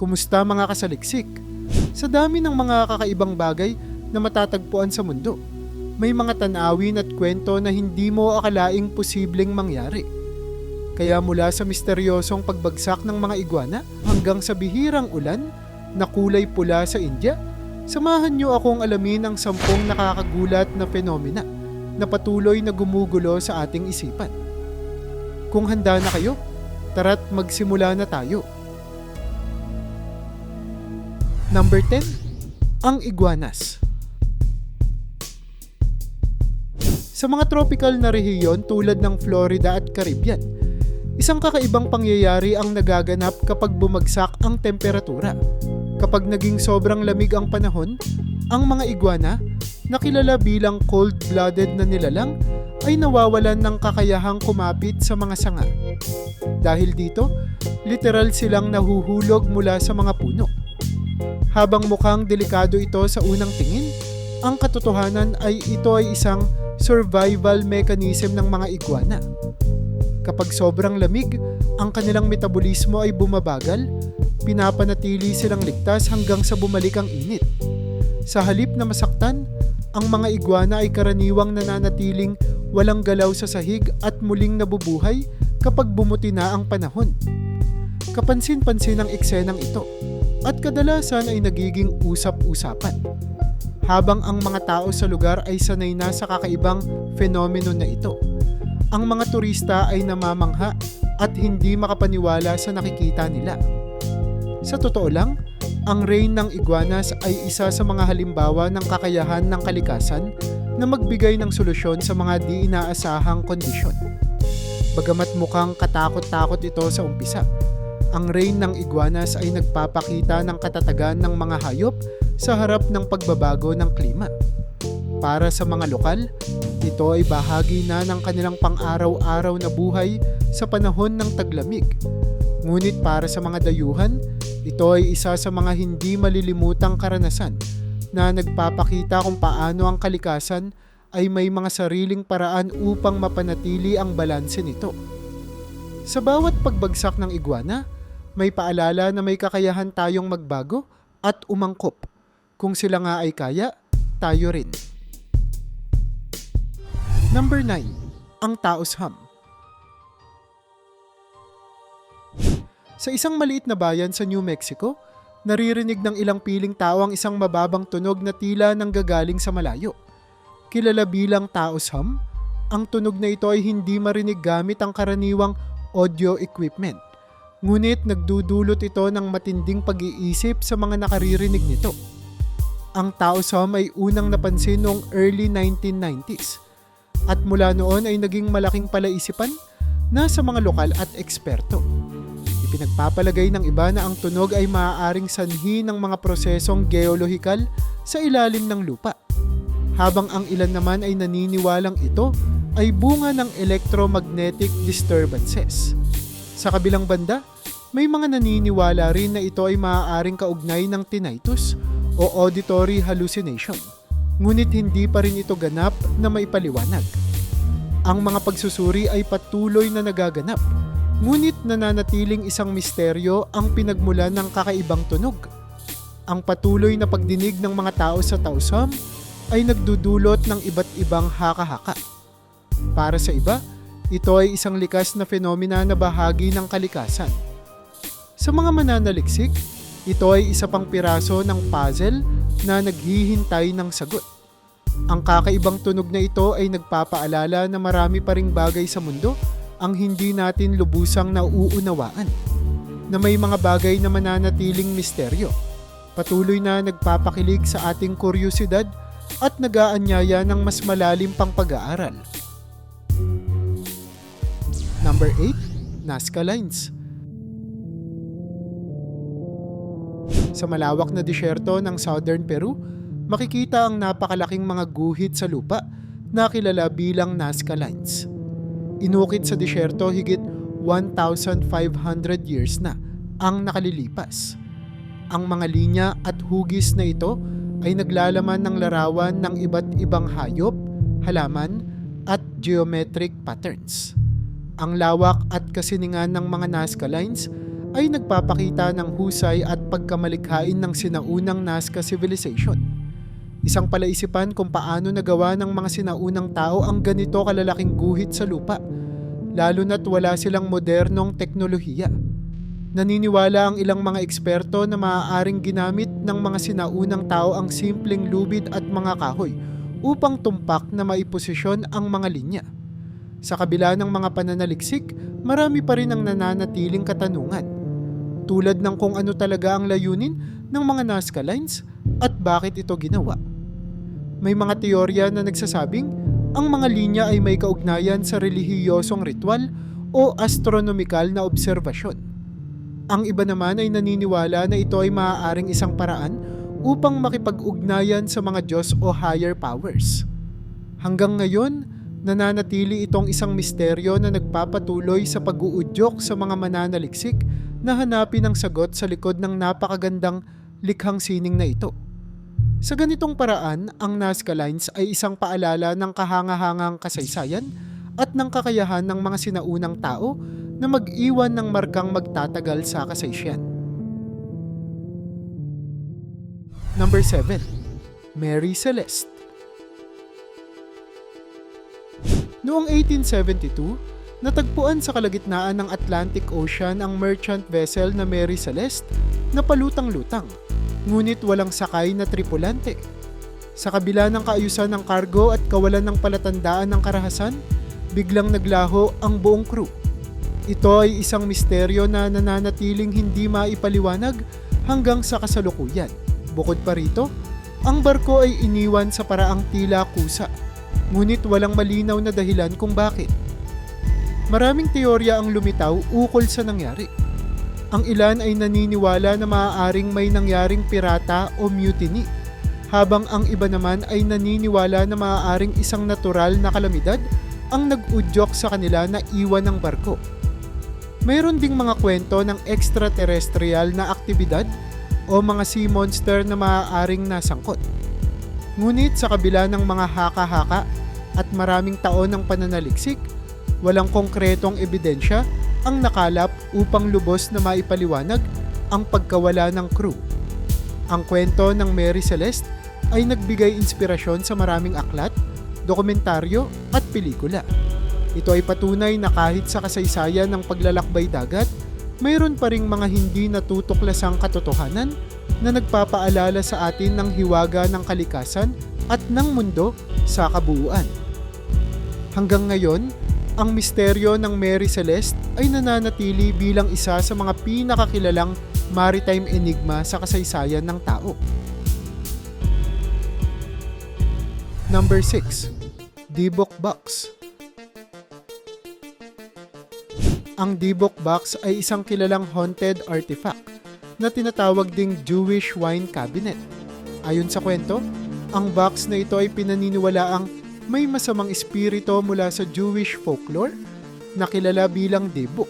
Kumusta mga kasaliksik? Sa dami ng mga kakaibang bagay na matatagpuan sa mundo, may mga tanawin at kwento na hindi mo akalaing posibleng mangyari. Kaya mula sa misteryosong pagbagsak ng mga iguana hanggang sa bihirang ulan na kulay pula sa India, samahan niyo akong alamin ang sampung nakakagulat na fenomena na patuloy na gumugulo sa ating isipan. Kung handa na kayo, tara't magsimula na tayo. Number 10. Ang iguanas. Sa mga tropical na rehiyon tulad ng Florida at Caribbean, isang kakaibang pangyayari ang nagaganap kapag bumagsak ang temperatura. Kapag naging sobrang lamig ang panahon, ang mga iguana, na kilala bilang cold-blooded na nilalang, ay nawawalan ng kakayahang kumapit sa mga sanga. Dahil dito, literal silang nahuhulog mula sa mga puno. Habang mukhang delikado ito sa unang tingin, ang katotohanan ay ito ay isang survival mechanism ng mga iguana. Kapag sobrang lamig, ang kanilang metabolismo ay bumabagal, pinapanatili silang ligtas hanggang sa bumalik ang init. Sa halip na masaktan, ang mga iguana ay karaniwang nananatiling walang galaw sa sahig at muling nabubuhay kapag bumuti na ang panahon. Kapansin-pansin ang eksenang ito at kadalasan ay nagiging usap-usapan habang ang mga tao sa lugar ay sanay na sa kakaibang fenomeno na ito. Ang mga turista ay namamangha at hindi makapaniwala sa nakikita nila. Sa totoo lang, ang rain ng iguanas ay isa sa mga halimbawa ng kakayahan ng kalikasan na magbigay ng solusyon sa mga di inaasahang kondisyon. Bagamat mukhang katakot-takot ito sa umpisa, ang rain ng iguanas ay nagpapakita ng katatagan ng mga hayop sa harap ng pagbabago ng klima. Para sa mga lokal, ito ay bahagi na ng kanilang pang-araw-araw na buhay sa panahon ng taglamig. Ngunit para sa mga dayuhan, ito ay isa sa mga hindi malilimutang karanasan na nagpapakita kung paano ang kalikasan ay may mga sariling paraan upang mapanatili ang balanse nito. Sa bawat pagbagsak ng iguana, may paalala na may kakayahan tayong magbago at umangkop kung sila nga ay kaya, tayo rin. Number 9. Ang Taos Ham Sa isang maliit na bayan sa New Mexico, naririnig ng ilang piling tao ang isang mababang tunog na tila nang gagaling sa malayo. Kilala bilang Taos Ham, ang tunog na ito ay hindi marinig gamit ang karaniwang audio equipment. Ngunit nagdudulot ito ng matinding pag-iisip sa mga nakaririnig nito ang Tao Som ay unang napansin noong early 1990s at mula noon ay naging malaking palaisipan na sa mga lokal at eksperto. Ipinagpapalagay ng iba na ang tunog ay maaaring sanhi ng mga prosesong geolohikal sa ilalim ng lupa. Habang ang ilan naman ay naniniwalang ito ay bunga ng electromagnetic disturbances. Sa kabilang banda, may mga naniniwala rin na ito ay maaaring kaugnay ng tinnitus o auditory hallucination. Ngunit hindi pa rin ito ganap na maipaliwanag. Ang mga pagsusuri ay patuloy na nagaganap, ngunit nananatiling isang misteryo ang pinagmulan ng kakaibang tunog. Ang patuloy na pagdinig ng mga tao sa Tausam ay nagdudulot ng iba't ibang haka-haka. Para sa iba, ito ay isang likas na fenomena na bahagi ng kalikasan. Sa mga mananaliksik, ito ay isa pang piraso ng puzzle na naghihintay ng sagot. Ang kakaibang tunog na ito ay nagpapaalala na marami pa ring bagay sa mundo ang hindi natin lubusang nauunawaan. Na may mga bagay na mananatiling misteryo. Patuloy na nagpapakilig sa ating kuryosidad at nagaanyaya ng mas malalim pang pag-aaral. Number 8, Nazca Lines. Sa malawak na disyerto ng southern Peru, makikita ang napakalaking mga guhit sa lupa na kilala bilang Nazca Lines. Inukit sa disyerto higit 1,500 years na ang nakalilipas. Ang mga linya at hugis na ito ay naglalaman ng larawan ng iba't ibang hayop, halaman, at geometric patterns. Ang lawak at kasiningan ng mga Nazca Lines ay nagpapakita ng husay at pagkamalikhain ng sinaunang Nazca civilization. Isang palaisipan kung paano nagawa ng mga sinaunang tao ang ganito kalalaking guhit sa lupa, lalo na't wala silang modernong teknolohiya. Naniniwala ang ilang mga eksperto na maaaring ginamit ng mga sinaunang tao ang simpleng lubid at mga kahoy upang tumpak na maiposisyon ang mga linya. Sa kabila ng mga pananaliksik, marami pa rin ang nananatiling katanungan. Tulad ng kung ano talaga ang layunin ng mga Nazca Lines at bakit ito ginawa. May mga teorya na nagsasabing ang mga linya ay may kaugnayan sa relihiyosong ritual o astronomikal na obserbasyon. Ang iba naman ay naniniwala na ito ay maaaring isang paraan upang makipag-ugnayan sa mga Diyos o higher powers. Hanggang ngayon, nananatili itong isang misteryo na nagpapatuloy sa pag-uudyok sa mga mananaliksik na hanapin ang sagot sa likod ng napakagandang likhang sining na ito. Sa ganitong paraan, ang Nazca Lines ay isang paalala ng kahangahangang kasaysayan at ng kakayahan ng mga sinaunang tao na mag-iwan ng markang magtatagal sa kasaysayan. Number 7. Mary Celeste Noong 1872, natagpuan sa kalagitnaan ng Atlantic Ocean ang merchant vessel na Mary Celeste na palutang-lutang, ngunit walang sakay na tripulante. Sa kabila ng kaayusan ng kargo at kawalan ng palatandaan ng karahasan, biglang naglaho ang buong crew. Ito ay isang misteryo na nananatiling hindi maipaliwanag hanggang sa kasalukuyan. Bukod pa rito, ang barko ay iniwan sa paraang tila kusa, ngunit walang malinaw na dahilan kung bakit. Maraming teorya ang lumitaw ukol sa nangyari. Ang ilan ay naniniwala na maaaring may nangyaring pirata o mutiny, habang ang iba naman ay naniniwala na maaaring isang natural na kalamidad ang nag-udyok sa kanila na iwan ng barko. Mayroon ding mga kwento ng extraterrestrial na aktibidad o mga sea monster na maaaring nasangkot. Ngunit sa kabila ng mga haka-haka at maraming taon ng pananaliksik, walang konkretong ebidensya ang nakalap upang lubos na maipaliwanag ang pagkawala ng crew. Ang kwento ng Mary Celeste ay nagbigay inspirasyon sa maraming aklat, dokumentaryo at pelikula. Ito ay patunay na kahit sa kasaysayan ng paglalakbay dagat, mayroon pa ring mga hindi natutuklasang katotohanan na nagpapaalala sa atin ng hiwaga ng kalikasan at ng mundo sa kabuuan. Hanggang ngayon, ang misteryo ng Mary Celeste ay nananatili bilang isa sa mga pinakakilalang maritime enigma sa kasaysayan ng tao. Number 6. Dibok Box Ang Dibok Box ay isang kilalang haunted artifact na tinatawag ding Jewish Wine Cabinet. Ayon sa kwento, ang box na ito ay pinaniniwalaang may masamang espirito mula sa Jewish folklore na kilala bilang Dibok.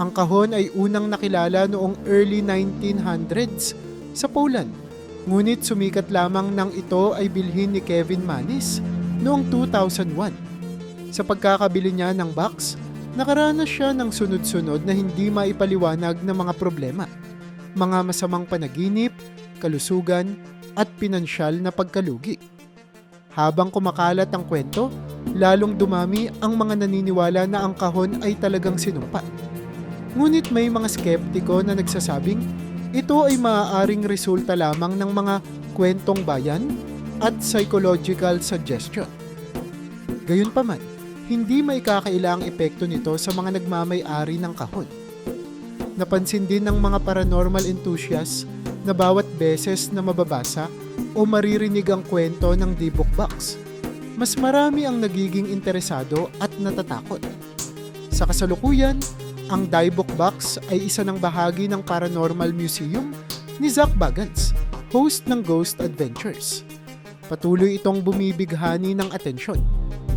Ang kahon ay unang nakilala noong early 1900s sa Poland. Ngunit sumikat lamang nang ito ay bilhin ni Kevin Manis noong 2001. Sa pagkakabili niya ng box, nakaranas siya ng sunod-sunod na hindi maipaliwanag na mga problema. Mga masamang panaginip, kalusugan, at pinansyal na pagkalugi. Habang kumakalat ang kwento, lalong dumami ang mga naniniwala na ang kahon ay talagang sinumpa. Ngunit may mga skeptiko na nagsasabing ito ay maaaring resulta lamang ng mga kwentong bayan at psychological suggestion. Gayunpaman, hindi may kakailang epekto nito sa mga nagmamay-ari ng kahon. Napansin din ng mga paranormal enthusiasts na bawat beses na mababasa o maririnig ang kwento ng D-Book Box, mas marami ang nagiging interesado at natatakot. Sa kasalukuyan, ang Diebook Box ay isa ng bahagi ng Paranormal Museum ni Zach Bagans, host ng Ghost Adventures. Patuloy itong bumibighani ng atensyon,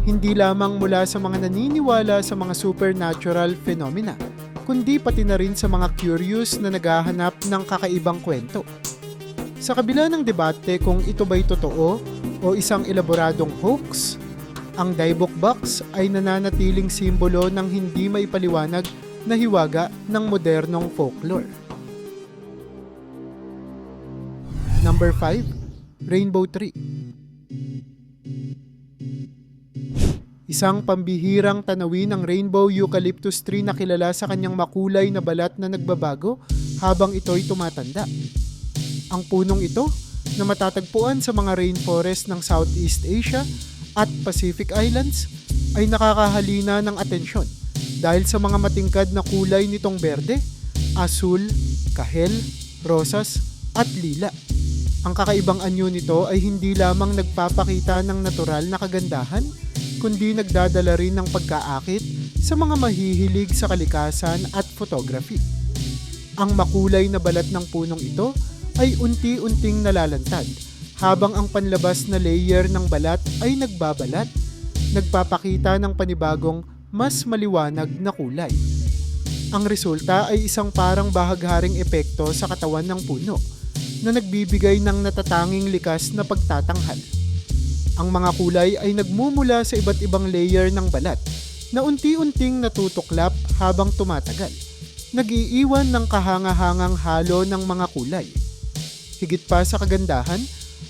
hindi lamang mula sa mga naniniwala sa mga supernatural phenomena, kundi pati na rin sa mga curious na naghahanap ng kakaibang kwento. Sa kabila ng debate kung ito ba'y totoo o isang elaboradong hoax, ang Diebook Box ay nananatiling simbolo ng hindi maipaliwanag na hiwaga ng modernong folklore. Number 5, Rainbow Tree. Isang pambihirang tanawin ng rainbow eucalyptus tree na kilala sa kanyang makulay na balat na nagbabago habang ito'y tumatanda. Ang punong ito na matatagpuan sa mga rainforest ng Southeast Asia at Pacific Islands ay nakakahalina ng atensyon dahil sa mga matingkad na kulay nitong berde, asul, kahel, rosas at lila. Ang kakaibang anyo nito ay hindi lamang nagpapakita ng natural na kagandahan, kundi nagdadala rin ng pagkaakit sa mga mahihilig sa kalikasan at photography. Ang makulay na balat ng punong ito ay unti-unting nalalantad habang ang panlabas na layer ng balat ay nagbabalat, nagpapakita ng panibagong mas maliwanag na kulay. Ang resulta ay isang parang bahagharing epekto sa katawan ng puno na nagbibigay ng natatanging likas na pagtatanghal. Ang mga kulay ay nagmumula sa iba't ibang layer ng balat na unti-unting natutuklap habang tumatagal. Nag-iiwan ng kahangahangang halo ng mga kulay. Higit pa sa kagandahan,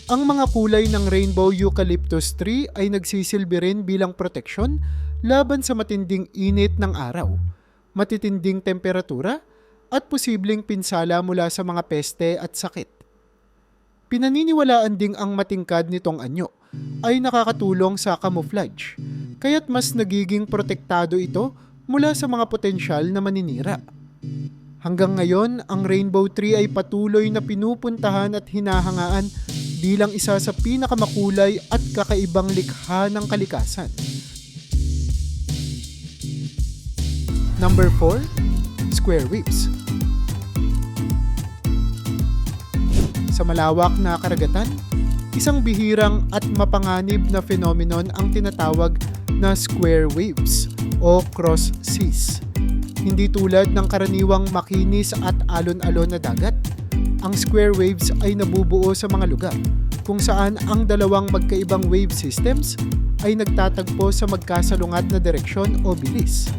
ang mga kulay ng rainbow eucalyptus tree ay nagsisilbi rin bilang proteksyon laban sa matinding init ng araw, matitinding temperatura, at posibleng pinsala mula sa mga peste at sakit. Pinaniniwalaan ding ang matingkad nitong anyo ay nakakatulong sa camouflage, kaya't mas nagiging protektado ito mula sa mga potensyal na maninira. Hanggang ngayon, ang rainbow tree ay patuloy na pinupuntahan at hinahangaan bilang isa sa pinakamakulay at kakaibang likha ng kalikasan. Number 4, Square Reefs. Sa malawak na karagatan, isang bihirang at mapanganib na phenomenon ang tinatawag na square waves o cross seas. Hindi tulad ng karaniwang makinis at alon-alon na dagat, ang square waves ay nabubuo sa mga lugar kung saan ang dalawang magkaibang wave systems ay nagtatagpo sa magkasalungat na direksyon o bilis.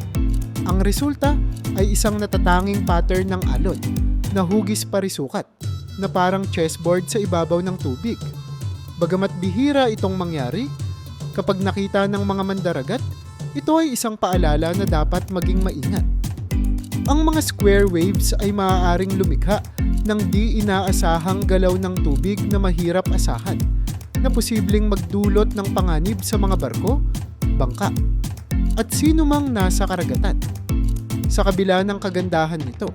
Ang resulta ay isang natatanging pattern ng alon na hugis parisukat na parang chessboard sa ibabaw ng tubig. Bagamat bihira itong mangyari, kapag nakita ng mga mandaragat, ito ay isang paalala na dapat maging maingat. Ang mga square waves ay maaaring lumikha ng di inaasahang galaw ng tubig na mahirap asahan na posibleng magdulot ng panganib sa mga barko, bangka, at sino mang nasa karagatan. Sa kabila ng kagandahan nito,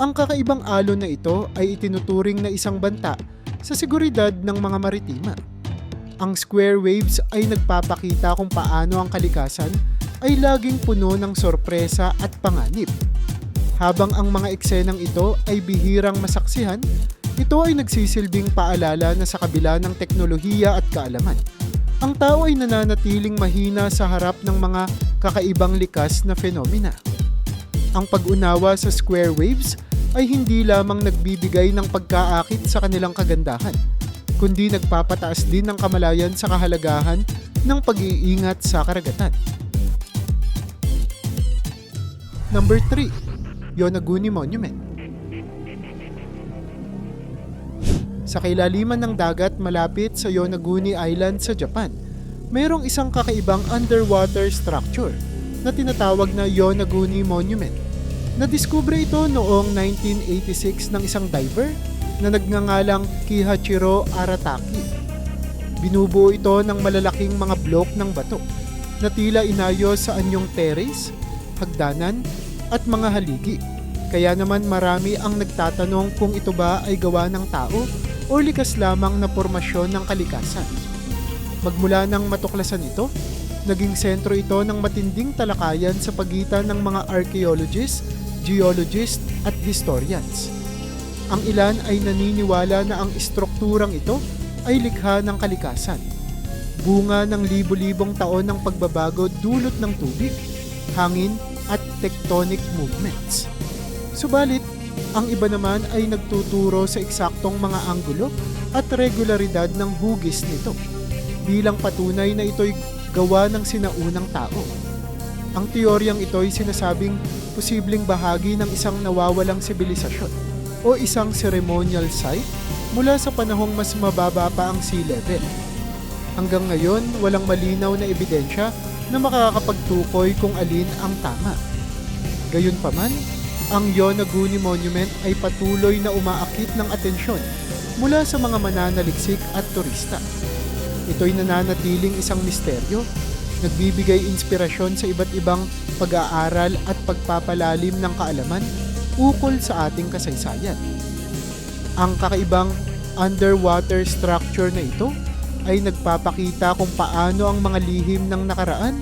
ang kakaibang alon na ito ay itinuturing na isang banta sa seguridad ng mga maritima. Ang square waves ay nagpapakita kung paano ang kalikasan ay laging puno ng sorpresa at panganib. Habang ang mga eksenang ito ay bihirang masaksihan, ito ay nagsisilbing paalala na sa kabila ng teknolohiya at kaalaman, ang tao ay nananatiling mahina sa harap ng mga kakaibang likas na fenomena. Ang pag-unawa sa square waves ay hindi lamang nagbibigay ng pagkaakit sa kanilang kagandahan, kundi nagpapataas din ng kamalayan sa kahalagahan ng pag-iingat sa karagatan. Number 3, Yonaguni Monument. Sa kailaliman ng dagat malapit sa Yonaguni Island sa Japan, mayroong isang kakaibang underwater structure na tinatawag na Yonaguni Monument Nadiskubre ito noong 1986 ng isang diver na nagngangalang Kihachiro Arataki. Binubuo ito ng malalaking mga blok ng bato na tila inayos sa anyong terrace, hagdanan at mga haligi. Kaya naman marami ang nagtatanong kung ito ba ay gawa ng tao o likas lamang na pormasyon ng kalikasan. Magmula ng matuklasan ito, naging sentro ito ng matinding talakayan sa pagitan ng mga archaeologists geologists at historians. Ang ilan ay naniniwala na ang istrukturang ito ay likha ng kalikasan. Bunga ng libo-libong taon ng pagbabago dulot ng tubig, hangin at tectonic movements. Subalit, ang iba naman ay nagtuturo sa eksaktong mga anggulo at regularidad ng hugis nito bilang patunay na ito'y gawa ng sinaunang tao. Ang teoryang ito ay sinasabing posibleng bahagi ng isang nawawalang sibilisasyon o isang ceremonial site mula sa panahong mas mababa pa ang sea level. Hanggang ngayon, walang malinaw na ebidensya na makakapagtukoy kung alin ang tama. Gayunpaman, ang Yonaguni Monument ay patuloy na umaakit ng atensyon mula sa mga mananaliksik at turista. Ito'y nananatiling isang misteryo, nagbibigay inspirasyon sa iba't ibang pag-aaral at pagpapalalim ng kaalaman ukol sa ating kasaysayan. Ang kakaibang underwater structure na ito ay nagpapakita kung paano ang mga lihim ng nakaraan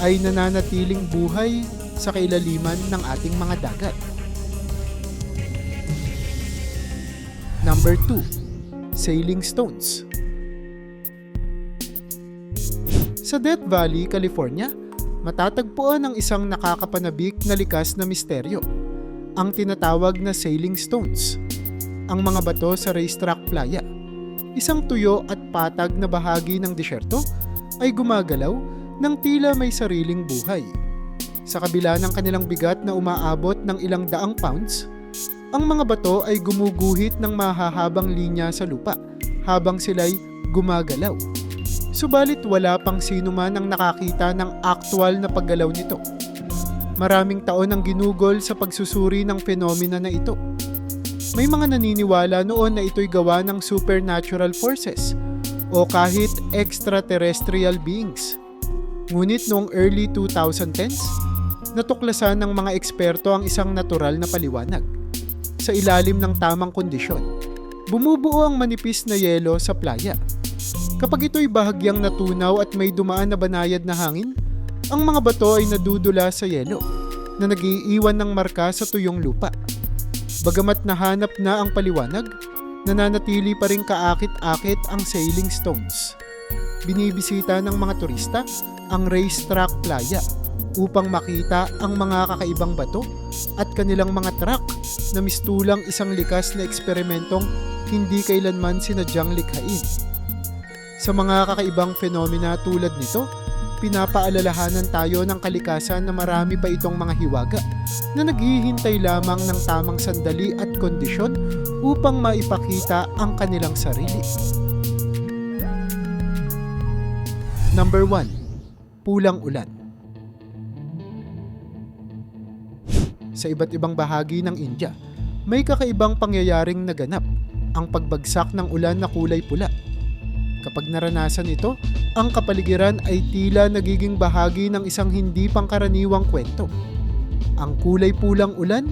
ay nananatiling buhay sa kailaliman ng ating mga dagat. Number 2. Sailing Stones Sa Death Valley, California, matatagpuan ang isang nakakapanabik na likas na misteryo, ang tinatawag na sailing stones. Ang mga bato sa racetrack playa, isang tuyo at patag na bahagi ng disyerto ay gumagalaw ng tila may sariling buhay. Sa kabila ng kanilang bigat na umaabot ng ilang daang pounds, ang mga bato ay gumuguhit ng mahahabang linya sa lupa habang sila'y gumagalaw. Subalit wala pang sino man ang nakakita ng aktwal na paggalaw nito. Maraming taon ang ginugol sa pagsusuri ng fenomena na ito. May mga naniniwala noon na ito'y gawa ng supernatural forces o kahit extraterrestrial beings. Ngunit noong early 2010s, natuklasan ng mga eksperto ang isang natural na paliwanag. Sa ilalim ng tamang kondisyon, bumubuo ang manipis na yelo sa playa. Kapag ito'y bahagyang natunaw at may dumaan na banayad na hangin, ang mga bato ay nadudula sa yelo na nagiiwan ng marka sa tuyong lupa. Bagamat nahanap na ang paliwanag, nananatili pa rin kaakit-akit ang sailing stones. Binibisita ng mga turista ang racetrack playa upang makita ang mga kakaibang bato at kanilang mga truck na mistulang isang likas na eksperimentong hindi kailanman sinadyang likhain. Sa mga kakaibang fenomena tulad nito, pinapaalalahanan tayo ng kalikasan na marami pa itong mga hiwaga na naghihintay lamang ng tamang sandali at kondisyon upang maipakita ang kanilang sarili. Number 1. Pulang ulan Sa iba't ibang bahagi ng India, may kakaibang pangyayaring naganap, ang pagbagsak ng ulan na kulay pula. Kapag naranasan ito, ang kapaligiran ay tila nagiging bahagi ng isang hindi pangkaraniwang kwento. Ang kulay pulang ulan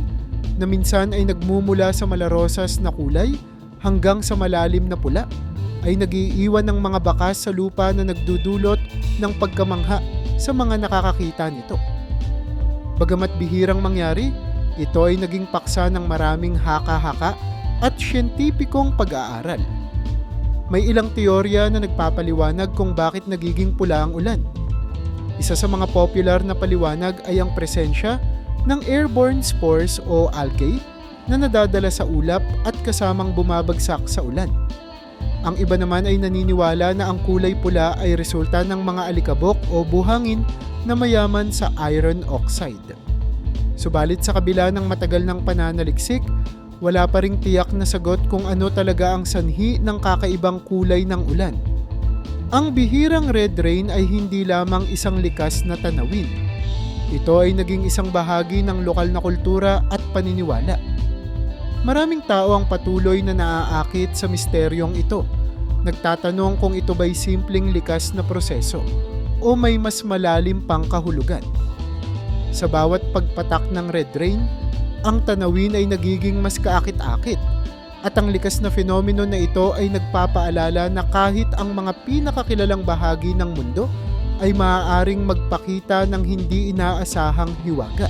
na minsan ay nagmumula sa malarosas na kulay hanggang sa malalim na pula ay nagiiwan ng mga bakas sa lupa na nagdudulot ng pagkamangha sa mga nakakakita nito. Bagamat bihirang mangyari, ito ay naging paksa ng maraming haka-haka at siyentipikong pag-aaral. May ilang teorya na nagpapaliwanag kung bakit nagiging pula ang ulan. Isa sa mga popular na paliwanag ay ang presensya ng airborne spores o algae na nadadala sa ulap at kasamang bumabagsak sa ulan. Ang iba naman ay naniniwala na ang kulay pula ay resulta ng mga alikabok o buhangin na mayaman sa iron oxide. Subalit sa kabila ng matagal ng pananaliksik, wala pa ring tiyak na sagot kung ano talaga ang sanhi ng kakaibang kulay ng ulan. Ang bihirang red rain ay hindi lamang isang likas na tanawin. Ito ay naging isang bahagi ng lokal na kultura at paniniwala. Maraming tao ang patuloy na naaakit sa misteryong ito. Nagtatanong kung ito ba'y simpleng likas na proseso o may mas malalim pang kahulugan. Sa bawat pagpatak ng red rain, ang tanawin ay nagiging mas kaakit-akit at ang likas na fenomeno na ito ay nagpapaalala na kahit ang mga pinakakilalang bahagi ng mundo ay maaaring magpakita ng hindi inaasahang hiwaga.